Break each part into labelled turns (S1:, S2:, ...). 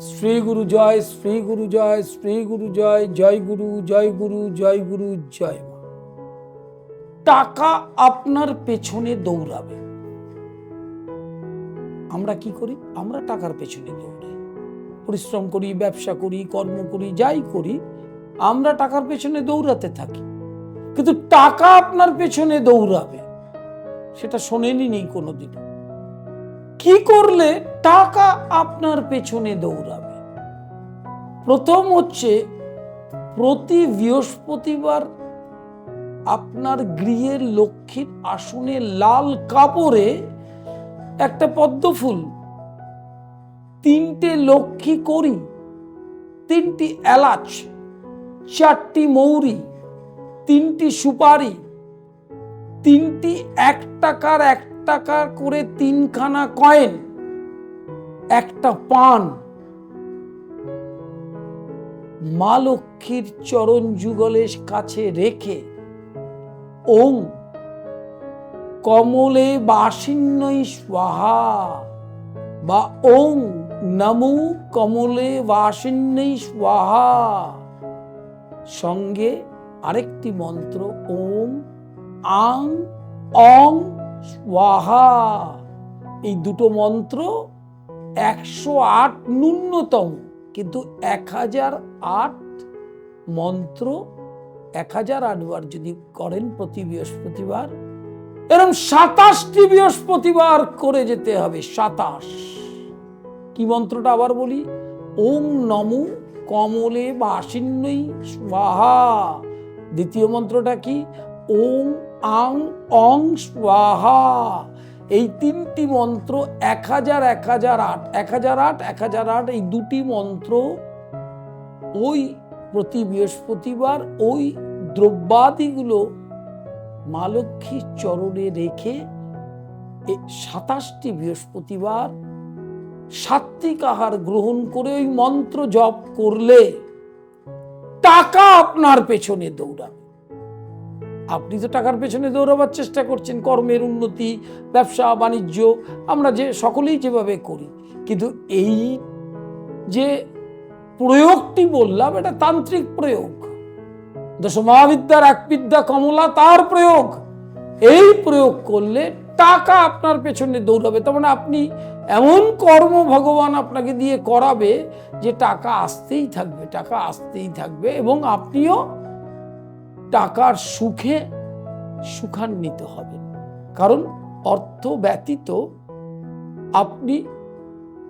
S1: শ্রী গুরু জয়, শ্রী গুরু জয়, শ্রী গুরু জয় জয় গুরু জয় গুরু জয় গুরু, জয় মা। টাকা আপনার পেছনে দৌড়াবে। আমরা কি করি? আমরা টাকার পেছনে দৌড়াই। পরিশ্রম করি, ব্যবসা করি, কর্ম করি, যাই করি, আমরা টাকার পেছনে দৌড়াতে থাকি। কিন্তু টাকা আপনার পেছনে দৌড়াবে, সেটা শোনেনি নেই কোনোদিন কি করলে টাকা আপনার পেছনে দৌড়াবে? প্রথম হচ্ছে, প্রতি বৃহস্পতিবার আপনার গৃহের লক্ষ্মীর আসনে লাল কাপড়ে একটা পদ্ম ফুল, তিনটে লক্ষ্মী করি তিনটি এলাচ, চারটি মৌরি, তিনটি সুপারি, তিনটি এক টাকার এক টাকা করে তিনখানা কয়েন, একটা পান, মা লক্ষ্মীর চরণ যুগলের কাছে রেখে ওং কমলে বাসিন্নই স্বাহা বা ওং নমো কমলে বাসিন্নই স্বাহা। সঙ্গে আরেকটি মন্ত্র, ওম আং অং স্বাহা এই দুটো মন্ত্র একশো আট ন্যূনতম, কিন্তু এক হাজার আট মন্ত্র এক হাজার আটবার যদি করেন প্রতি বৃহস্পতিবার এরকম সাতাশটি বৃহস্পতিবার করে যেতে হবে, সাতাশ। কি মন্ত্রটা আবার বলি? ওম নমো কমলে বা বাসিন্নই স্বাহা। দ্বিতীয় মন্ত্রটা কি? ওং আং অং স্বাহা। এই তিনটি মন্ত্র এক হাজার এক হাজার আট, এক হাজার আট, এক হাজার আট, এই দুটি মন্ত্র ওই প্রতি বৃহস্পতিবার, ওই দ্রব্যাদিগুলো মা লক্ষ্মীর চরণে রেখে সাতাশটি বৃহস্পতিবার সাত্বিক আহার গ্রহণ করে ওই মন্ত্র জপ করলে টাকা আপনার পেছনে দৌড়াবে। আপনি তো টাকার পেছনে দৌড়াবার চেষ্টা করছেন, কর্মের উন্নতি, ব্যবসা, বাণিজ্য, আমরা যে সকলেই যেভাবে করি, কিন্তু এই যে প্রয়োগটি বললাম, এটা তান্ত্রিক প্রয়োগ। দশ মহাবিদ্যার এক বিদ্যা কমলা, তার প্রয়োগ। এই প্রয়োগ করলে টাকা আপনার পেছনে দৌড়াবে। তার মানে আপনি এমন কর্ম ভগবান আপনাকে দিয়ে করাবে যে টাকা আসতেই থাকবে, টাকা আসতেই থাকবে এবং আপনিও টাকার সুখে সুখান্বিত হবেন। কারণ অর্থ ব্যতীত আপনি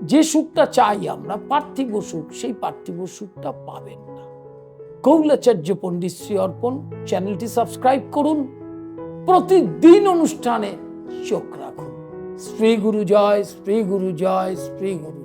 S1: যে সুখটা চাই আমরা, পার্থিব সুখ, সেই পার্থিব সুখটা পাবেন না। কৌলাচার্য পণ্ডিত শ্রী অর্পণ চ্যানেলটি সাবস্ক্রাইব করুন। প্রতিদিন অনুষ্ঠানে চোখ রাখুন। শ্রী গুরু জয় শ্রী গুরু জয় শ্রী গুরু